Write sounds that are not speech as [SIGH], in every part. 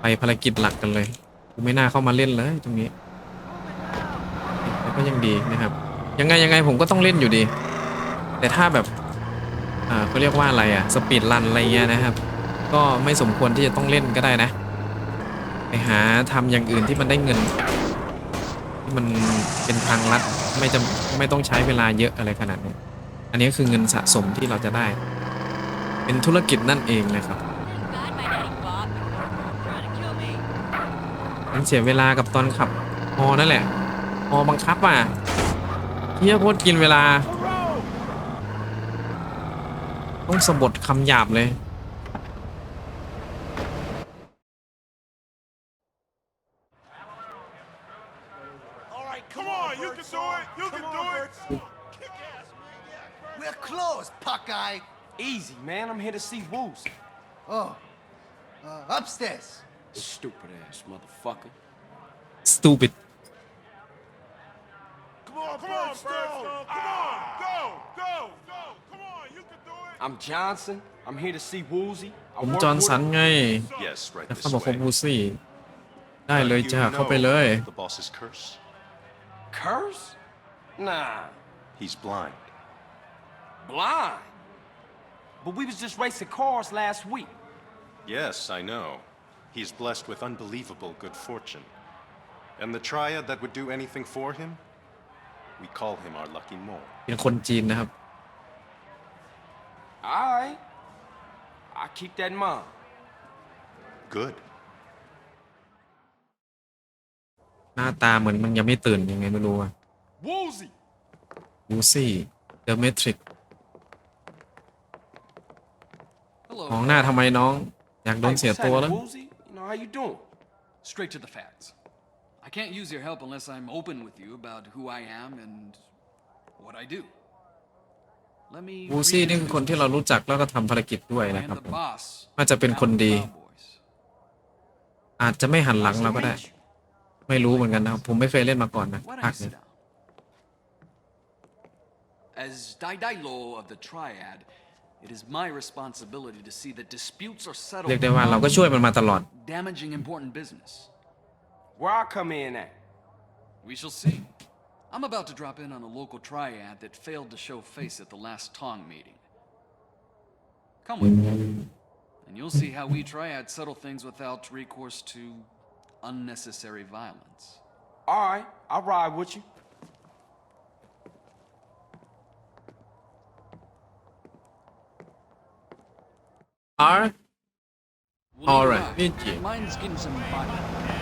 ไปภารกิจหลักกันเลยกูไม่น่าเข้ามาเล่นเลยตรงนี้แต่ก็ยังดีนะครับ ยังไงยังไงผมก็ต้องเล่นอยู่ดี แต่ถ้าแบบอ่าเขาเรียกว่าอะไรอะสปีดรันอะไรเงี้ยนะครับ ก็ไม่สมควรที่จะต้องเล่นก็ได้นะ ไปหาทำอย่างอื่นที่มันได้เงินที่มันเป็นทางลัดไม่จำไม่ต้องใช้เวลาเยอะอะไรขนาดนี้อันนี้คือเงินสะสมที่เราจะได้ เป็นธุรกิจนั่นเองนะครับ มันเสียเวลากับตอนขับฮอนั่นแหละฮอบังคับอะเฮียโคตรกินเวลา ต้องสะบดคำหยาบเลย All right, come on, you can do it. You can do it. Kick ass, maniac. We're closed, Puckeye. Easy, man. I'm here to see Woos. Oh, uh, upstairs. Stupid ass motherfucker. stupid Come on, come on, Birdstone. Come on, go, go, go. Come on, you can do it. I'm Johnson. I'm here to see Woozy. ผม จอห์นสันไง Yes, right แล้ว this เขาบอกเขา way. บูซี่ ได้เลย You จ้า เข้าไป know เลย The boss's curse. Curse? Nah. He's blind. Blind. But we was just racing cars last week. Yes, I know. He's blessed with unbelievable good fortune. And the triad that would do anything for him? We call him our lucky mole. เป็นคนจีนนะครับ All right. I keep that in mind. Good. หน้าตาเหมือนมันยังไม่ตื่นยังไงไม่รู้อะ Woozy. บูซี่เดอะเมทริก Hello. มองหน้าทำไมน้อง อยากโดน Hey, เสีย what's ตัว happening, แล้ว Woozy? You know, how you doing? Straight to the facts. I can't use your help unless I'm open with you about who I am and what I do. Let me บูซี่นี่คือคนที่เรารู้จักแล้วก็ทำภารกิจด้วย I นะ am ครับ the boss. น่าจะเป็นคนดี Battle Cowboys. อาจจะไม่หันหลัง Nice to เราก็ได้ meet you. ไม่รู้เหมือนกันนะครับผมไม่เคยเล่นมาก่อนนะ Why ภา don't ค you นี้ sit down? As Dai Dai Lo of the Triad, it is my responsibility to see that disputes are settled เรียกได้ว่าเราก็ช่วยมันมาตลอด without damaging important business. Where I come in at? We shall see. I'm about to drop in on a local triad that failed to show face at the last Tong meeting. Come with me, and you'll see how we triads settle things without recourse to unnecessary violence. All right, I'll ride with you. R We'll Alright, arrive. meet you. Mine's getting some body.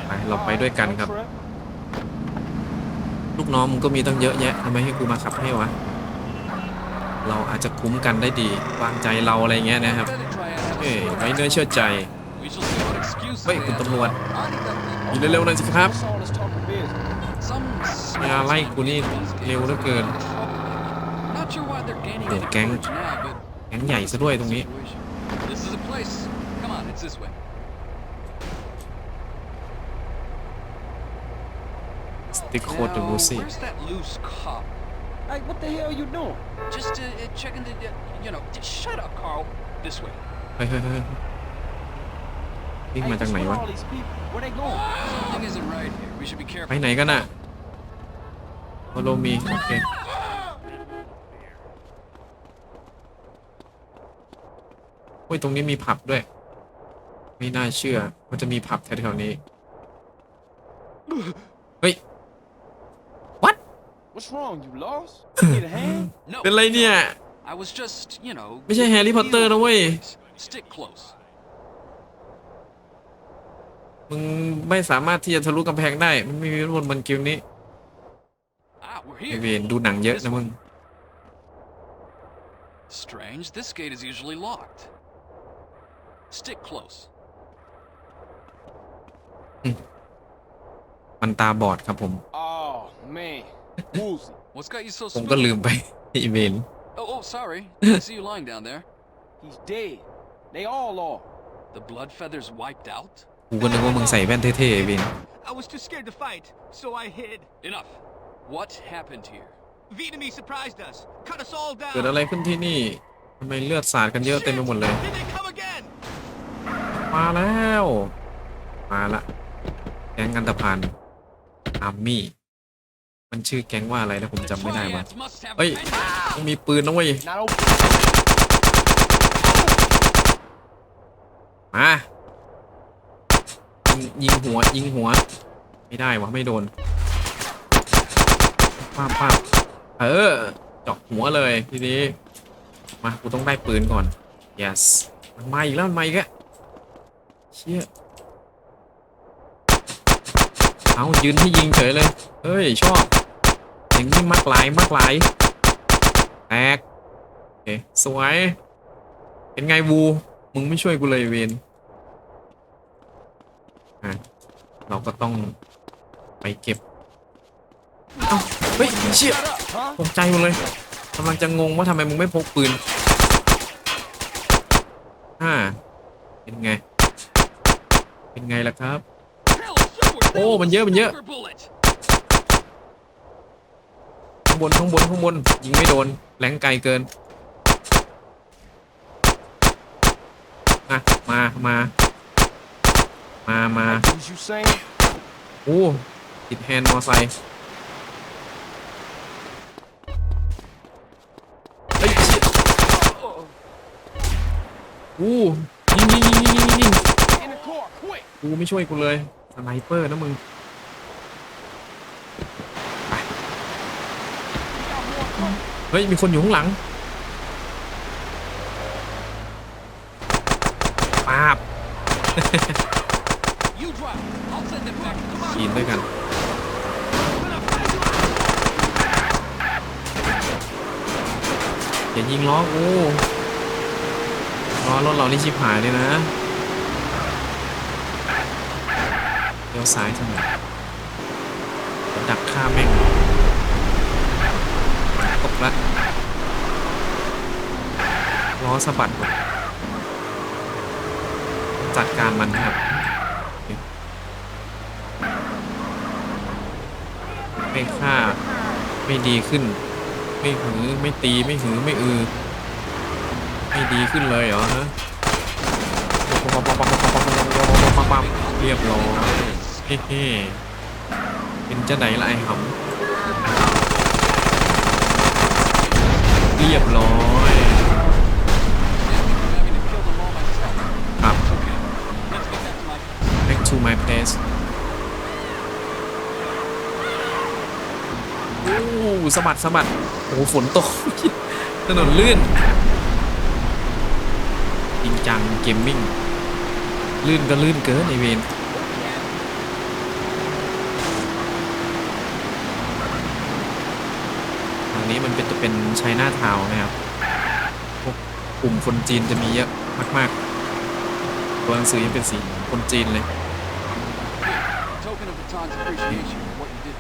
ไปเราไปด้วยกันครับ ลูกน้องมึงก็มีตั้งเยอะแยะทำไมให้กูมาขับให้วะ เราอาจจะคุ้มกันได้ดีวางใจเราอะไรเงี้ยนะครับ Better triad have a เอ้ย sword. ไว้เนื้อเชื่อใจ We shall see what excuses เฮ้ย they คุณ have ตำรวจ to offer. อยู่เร็วๆหน่อยสิครับ What's all this talking business? Some อย่าไล่กูนี่เร็วเหลือเกิน Not sure why they're gaining Để their cánh. courage now, but แข็งใหญ่ซะด้วยตรงนี้ situation. This is a place. Come on, it's this way. สติ๊กโคดเดอะ Now, บูซี่ where's that loose cop? Hey, what the hell you doing? Just uh, uh, checking the, uh, you know, just shut up, Carl. This way. เฮ้ยเฮ้ยเฮ้ยวิ่ง Hey, มาจาก what's ไหน with วะ all these people? Where they going? Something isn't right here. We should be ไป careful. ไหนกันน่ะโอโลมีโอเค โอ้ยตรงนี้มีผับด้วย ไม่น่าเชื่อว่าจะมีผับแถวๆนี้ เฮ้ย what What's wrong? You lost? You need a hand? No. เป็นไรเนี่ย I was just, you know. ไม่ใช่แฮร์รี่พอตเตอร์นะเว้ย Stick close. มึงไม่สามารถที่จะทะลุกำแพงได้ มันไม่มีบนบนกิวนี้ Ah, we're ไอ here. เวนดูหนังเยอะนะมึง Strange. This gate is usually locked. Stick close. มันตาบอดครับผม Oh, man. Woozy. What's got you so ผมก็ spooked? ลืมไปไอเวน Oh, oh, sorry. I see you lying down there. He's dead. They all are. The blood feathers wiped out? กูก็นึกว่ามึงใส่แว่นเท่ๆไอเวน I was too scared to fight, so I hid. Enough. What happened here? Vietnamese surprised us, cut us all down. เกิดอะไรขึ้นที่นี่ทำไมเลือดสาดกันเยอะเต็มไปหมดเลย Did they come again? มาแล้ว มาละ แก๊งอันตพานอาร์มี่ มันชื่อแก๊งว่าอะไรนะผมจำไม่ได้ว่ะเฮ้ย vengeance. ต้องมีปืนนะเว้ย มายิงยิงหัว ยิงหัว ไม่ได้วะไม่โดนป้าป้าเออเจาะหัวเลยทีนี้ มากูต้องได้ปืนก่อน yes มันมาอีกแล้วมันมาอีกแล้ว เชี่ยเอายืนที่ยิงเฉยเลย เฮ้ย ชอบ อย่างนี้มักหลายมักหลายแตกโอเคสวย เป็นไงวู มึงไม่ช่วยกูเลยเวนอะเราก็ต้องไปเก็บ เอ้า เฮ้ยเชี่ยตกใจหมดเลยกำลังจะงงว่าทำไมมึงไม่พกปืนอ่าเป็นไง ครับ โอ้ มันเยอะ มันเยอะ ข้างบน ข้างบน ข้างบน ยิงไม่โดน แรงไกลเกิน มา มา มา มามาโอ้ติดแฮนด์มอไซค์เฮ้ยโอ้ยิงยิงยิงยิงยิง กูไม่ช่วยกูเลยสไนเปอร์นะมึงไปเฮ้ย มีคนอยู่ข้างหลังปาบ You drive. I'll send it back. Come on. กินด้วยกันอย่ายิงล้อกูล้อรถเรานี่ชิบหายเลยนะเลี้ยวซ้ายทางไหนเดี๋ยวดักฆ่าแม่งตกละล้อสะบัดหมดจัดการมันครับไม่ฆ่าไม่ดีขึ้น ไม่หือไม่ตีไม่หือไม่อือ ไม่ดีขึ้นเลยเหรอฮะเรียบร้อย เฮ้เป็นจะไหนละไอ้หำเรียบร้อยครับ back to my back to my place โอ้สะบัดสะบัดโอ้ฝนตก ถนนลื่น จริงจังเกมมิ่ง ลื่นก็ลื่นเกินไอเวนทางนี้มันเป็นจะเป็น ไชน่าทาวน์นะครับพวกกลุ่มคนจีนจะมีเยอะมากๆ ตัวหนังสือยังเป็นสีคนจีนเลย token of Baton's appreciation for what you did.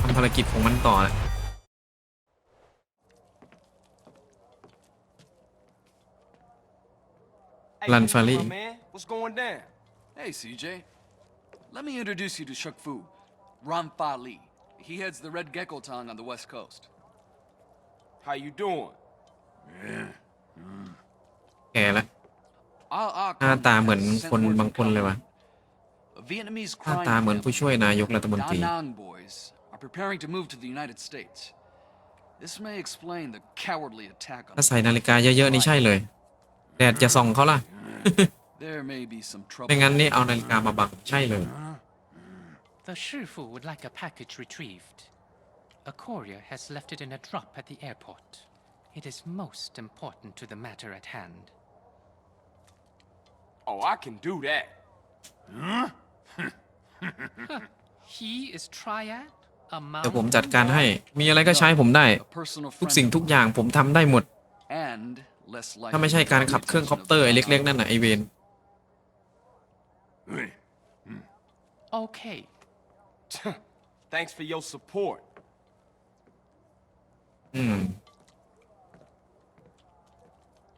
ทำภารกิจของมันต่อแหละ Hey, Lan Mr. Fali. my man, what's going down? Hey, CJ. Let me introduce you to Shuk Fu, Ram Fa Li. He heads the Red Gecko Tong on the west coast. How you doing? แก่แล้ว Our, our หน้าตาเหมือน comrade คน sent word บาง to คนเลย Calais. ว่ะ A Vietnamese หน้า crime ตาเหมือนผู้ family, ช่วยนายกรัฐมนต Da รี Nang boys, are preparing to move to the United States. This may explain the cowardly attack on ถ้าใส่นาฬิกาเยอะ ๆ นี่ใช่เลย แดดจะส่องเขาล่ะ There may be some trouble. ไม่งั้นนี่เอานาฬิกามาบังใช่เลย The Shifu would like a package retrieved. A courier has left it in a drop at the airport. It is most important to the matter at hand. Oh, I can do that. He is Triad? A เดี๋ยวผม mountain จัดการให้ มีอะไรก็ใช้ผมได้ A personal ทุก friend สิ่ง of ทุกอย่างผมทำได้หมด and less likely ถ้าไม่ใช่ to การ draw the ขับเครื่องคอป attention เตอร์ of ไอ้ the เล็กๆ นั่นน่ะไอเวน Okay. Thanks for your support. อืม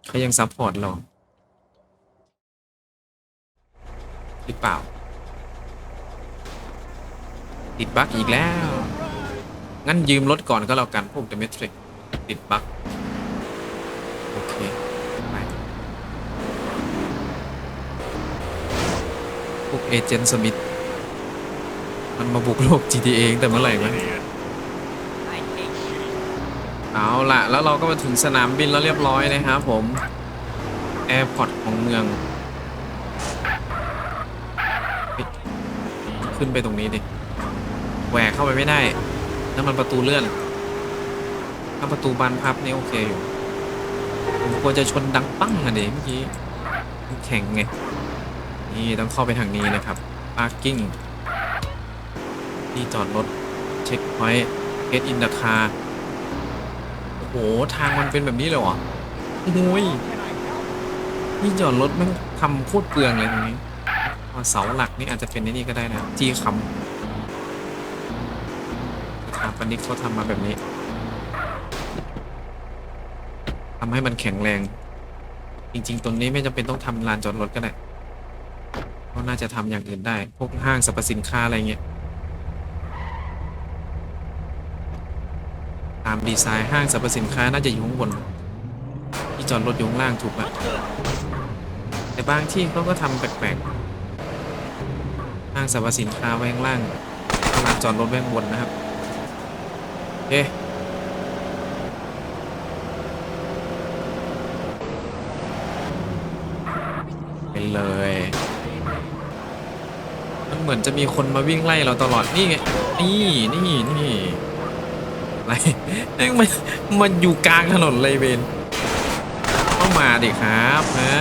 เขายังซัพพอร์ตเราหรือเปล่า ติดบั๊กอีกแล้ว งั้นยืมรถก่อนก็แล้วกันพวกเดเมทริกติดบั๊กโอเคไพวกเอเจนต์สมิธ มันมาบุกโลก GTA ตั้งแต่เมื่อไหร่วะ I hate shooting. เอาละแล้วเราก็มาถึงสนามบินแล้วเรียบร้อยนะครับผม แอร์พอร์ตของเมือง ขึ้นไปตรงนี้ดิแหวกเข้าไปไม่ได้นั่นมันประตูเลื่อน ถ้าประตูบานพับนี่โอเคอยู่ผมกลัวจะชนดังปั้งอะเด็เมื่อกี้แข็งไง นี่ต้องเข้าไปทางนี้นะครับ parking ที่จอดรถเช็คพอยต์ get in the car โอ้โห ทางมันเป็นแบบนี้เลยเหรอโอ้ยนี่จอดรถแม่งทำโคตรเปลืองเลยตรงนี้เสาหลักนี่อาจจะเป็นในนี่ก็ได้นะจี้คำสถาปนิกเขาทำมาแบบนี้ทำให้มันแข็งแรง จริง ๆตรงนี้ไม่จำเป็นต้องทำลานจอดรถก็ได้ก็น่าจะทำอย่างอื่นได้ พวกห้างสรรพสินค้าอะไรเงี้ย ตาม ดีไซน์ห้างสรรพสินค้าน่าจะอยู่ข้างบน ที่จอดรถอยู่ข้างล่างถูกอะแต่บางที่เขาก็ทำแปลกๆห้างสรรพสินค้าไว้ข้างล่างลานจอดรถไว้ข้างบนนะครับโอเคไปเลย มันเหมือนจะมีคนมาวิ่งไล่เราตลอด นี่ไง นี่ นี่ นี่ อะไรแม่งมันมันอยู่กลางถนนเลยเวนเข้ามาดิครับนะ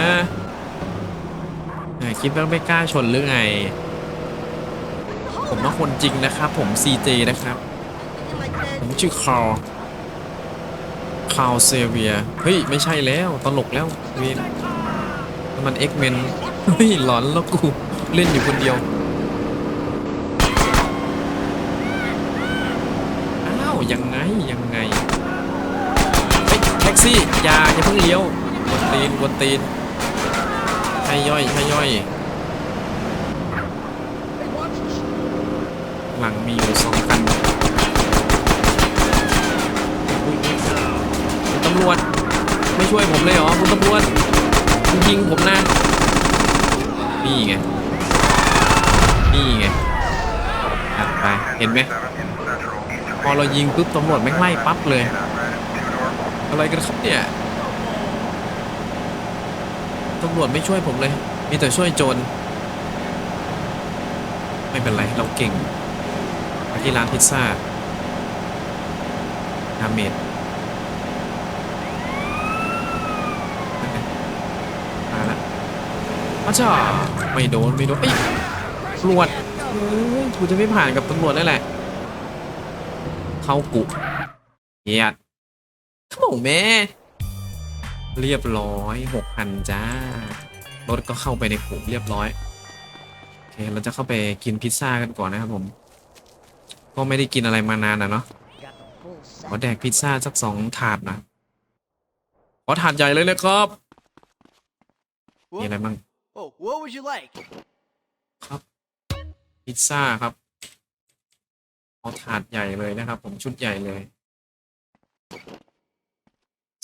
คิดว่าไม่กล้าชนหรือไง ผมว่าคนจริงนะครับ ผม CJ นะครับ ผมชื่อคาร์คาร์เซเวีย เฮ้ย ไม่ใช่แล้วตลกแล้วเวนมันเอ็กเมนเฮ้ยหลอนแล้วกู เล่นอยู่คนเดียว อ้าว ยังไงยังไงแท็กซี่อย่าอย่าเพิ่งเลี้ยวกวนตีนกวนตีนให้ย่อยให้ย่อย หลังมีอยู่สองคันคุณตำรวจไม่ช่วยผมเลยเหรอคุณตำรวจคุณยิงผมนะ นี่ไง นี่ไงอะไปเห็นไหม อเรายิงปุ๊บตำรวจแม่งไล่ปั๊บเลย อะไรกันครับเนี่ยตำรวจไม่ช่วยผมเลย มีแต่ช่วยโจรไม่เป็นไร เราเก่งมาที่ร้านพิซซ่าดาเมดมาละอ้าจ้าไม่โดน ไม่โดนเอ้ตำรวจกูจะไม่ผ่านกับตำรวจได้แหละ เข้ากุเฮียดโอ้แม่ เรียบร้อยหกพันจ้า รถก็เข้าไปในกลุ่มเรียบร้อย โอเค เราจะเข้าไปกินพิซซ่ากันก่อนนะครับผม ก็ไม่ได้กินอะไรมานานนะเนาะ ขอแดกพิซซ่าสักสองถาดนะ ขอถาดใหญ่เลยเลยครับ มีอะไรบ้าง Oh, what would you like? ครับ พิซซ่าครับ เอาถาดใหญ่เลยนะครับ ผมชุดใหญ่เลย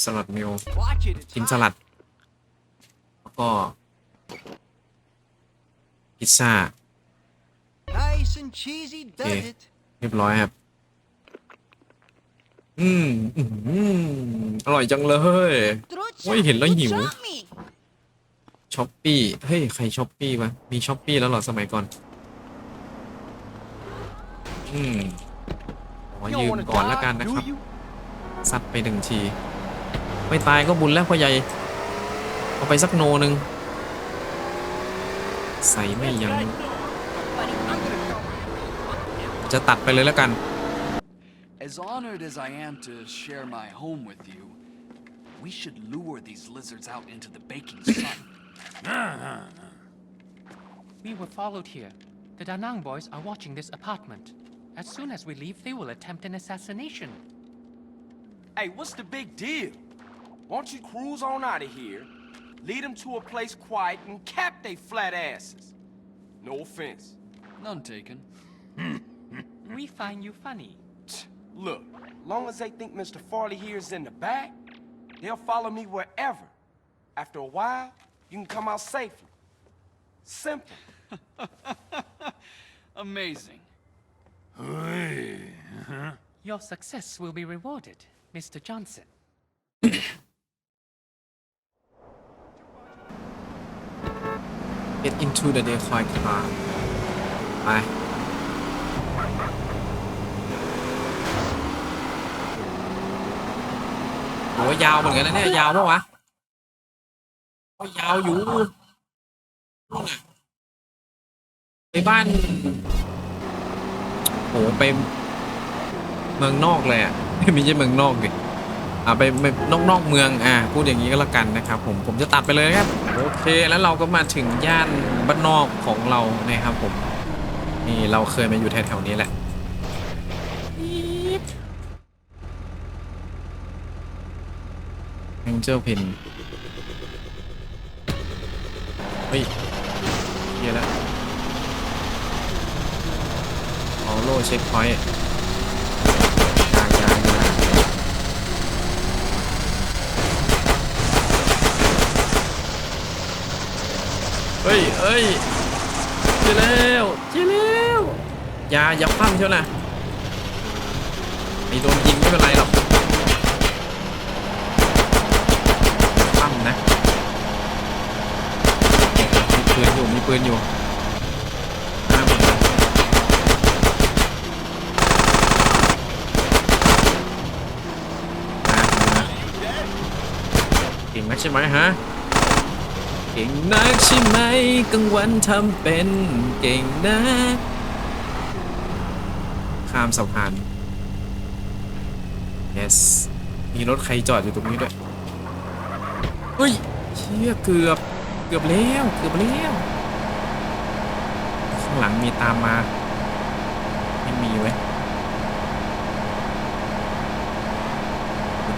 สลัดมิล Watch it. It's กิน hot. สลัด แล้วก็ พิซซ่า Nice and cheesy, does Yeah. it? เรียบร้อยครับ อืมอืมอร่อยจังเลยโอ้ยเห็นแล้วหิวช้อปปี้ เฮ้ย ใครช้อปปี้วะ มีช้อปปี้แล้วเหรอ สมัยก่อน อืมขอ You ยื don't ม wanna ก่อนละกัน die, นะ do ครับ you? ซัดไปหนึ่งที ไม่ตายก็บุญแล้วพ่อใหญ่ เอาไปสักโนหนึ่งใส่ไม่ยัง้งจะตัดไปเลยแล้วกัน As honored as I am to share my home with you, we should lure these lizards out into the baking sun. We were followed here. The Danang boys are watching this apartment. As soon as we leave, they will attempt an assassination. Hey, what's the big deal? Won't you cruise on out of here, lead them to a place quiet, and cap they flat asses? No offense. None taken. We find you funny. Look, long as they think Mr. Farley here is in the back, they'll follow me wherever. After a while, you can come out safely. Simple. [LAUGHS] Amazing. Your success will be rewarded, Mr. Johnson. get into the decoy car ไป โหยาวเหมือนกันนะเนี่ย ยาวปะวะโอ้ยาวอยู่นู่นน่ะไปบ้าน โหไปเมืองนอกเลยอะไม่ใช่เมืองนอกดิอ่าไปไปนอกนอกเมืองอ่าพูดอย่างนี้ก็แล้วกันนะครับ ผมผมจะตัดไปเลยครับโอเคแล้วเราก็มาถึงย่านบ้านนอกของเรานะครับผมนี่เราเคยมาอยู่แถวๆนี้แหละแองเจิลเพนเฮ้ยเฮียแล้วเอา โล่เช็คพอยต์ยางยางยางเฮ้ยเฮ้ยเจอแล้วเจอแล้วอย่าอย่าปั้มเชียวนะไอโดนยิงไม่เป็นไรหรอกปั้มนะมีปืนอยู่มีปืนอยู่ห้ามหมดเลยมามาเก่ งนักใช่ไหมฮะ เก่งนักใช่ไหมกลางวันทำเป็นเก่งนักข้ามสะพาน yes มีรถใครจอดอยู่ตรงนี้ด้วยเฮ้ยเชี่ยเกือบเกือบแล้วเกือบแล้วข้างหลังมีตามมาไม่มีไว้ย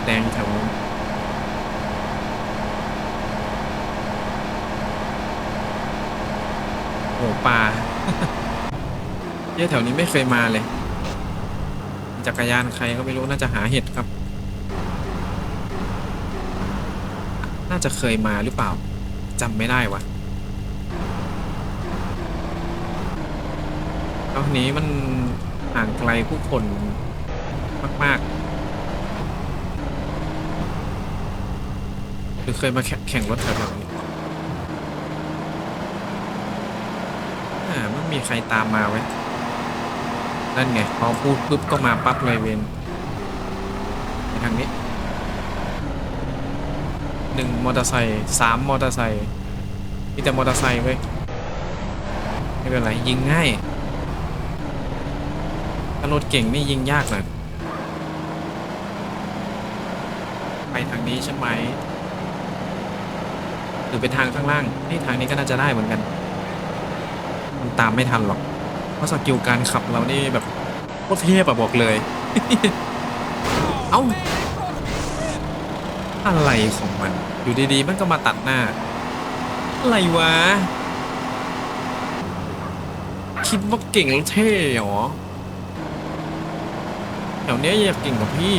แดงแถวนู้น โอ้ปลาเยี่ยแถวนี้ไม่เคยมาเลย จักรยานใครก็ไม่รู้น่าจะหาเห็ดครับ น่าจะเคยมาหรือเปล่าจำไม่ได้วะตอนนี้มันห่างไกลผู้คนมากๆหรือเคยมาแข่งแข่งรถแถวๆนี้อ่าไมีใครตามมาไว้ยนั่นไงพอพูดปุ๊บก็มาปั๊บเลยเวนไปทางนี้หนึ่งมอเตอร์ไซค์สามมอเตอร์ไซค์มีแต่มอเตอร์ไซค์เว้ยไม่เป็นไรยิงง่ายถ้ารถเก่งนี่ยิงยากหน่อยไปทางนี้ใช่ไหมหรือเป็นทางข้างล่างนี่ทางนี้ก็น่าจะได้เหมือนกัน มันตามไม่ทันหรอก เพราะสกิลการขับเรานี่แบบโคตรเทพอะบอกเลย เอ้า อะไรของมัน อยู่ดีๆ มันก็มาตัดหน้า อะไรวะ คิดว่าเก่งแล้วเท่เหรอแถวเนี้ยอยากเก่งกับพี่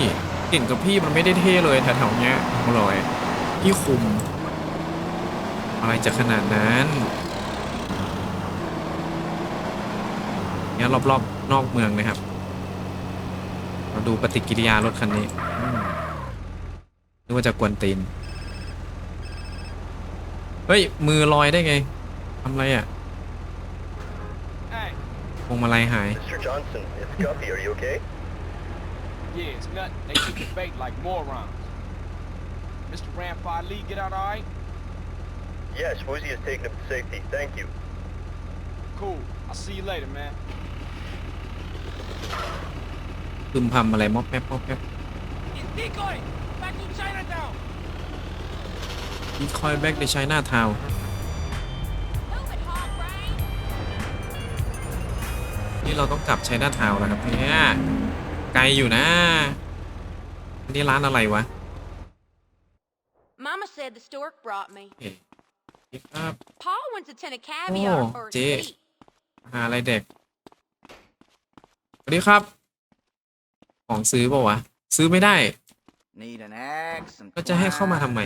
เก่งกับพี่มันไม่ได้เท่เลยแถวๆเนี้ยอร่อยพี่คุม อะไรจะขนาดนั้น เนี่ยรอบๆ นอกเมืองนะครับ เราดูปฏิกิริยารถคันนี้อืมนึกว่าจะกวนตีน เฮ้ย มือลอยได้ไงทำไรอะ Hey, พวงมาลัยหาย Mr. Johnson, it's Guppy. Are you okay? yeah, it's nothing. They keep the bait like morons. Mr. Rampart Lee, get out all right? Yes, Woozy has taken him to safety. Thank you. Cool. I'll see you later, man. พึมพำอะไรมอบแป๊บมอบแป๊บ It's decoy! Back to Chinatown! อีคอยแบ็กในใช้หน้าทาวนี่เราต้องกลับใช้หน้าทาวแล้วครับเนี่ยไกลอยู่นะ อันนี้ร้านอะไรวะ Mama said the stork brought me. เห็นนี่ครับ Paul wants a tin of caviar Oh, for his dear. tea. หาอะไรเด็ก สวัสดีครับ ของซื้อเปล่าวะ ซื้อไม่ได้ Need an axe, some ก็จะให้เข้ามาทำไม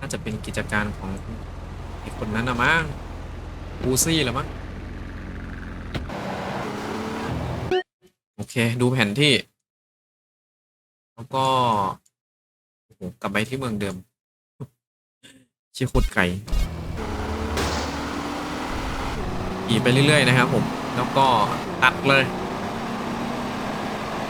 น่าจะเป็นกิจการของไอคนนั้นนะมั้งอูซี่เหรอมั้งโอเค ดูแผนที่ แล้วก็โอ้โหกลับไปที่เมืองเดิมเชี่ยโคตรไกล ขี่ไปเรื่อยๆนะครับผม แล้วก็ตัดเลย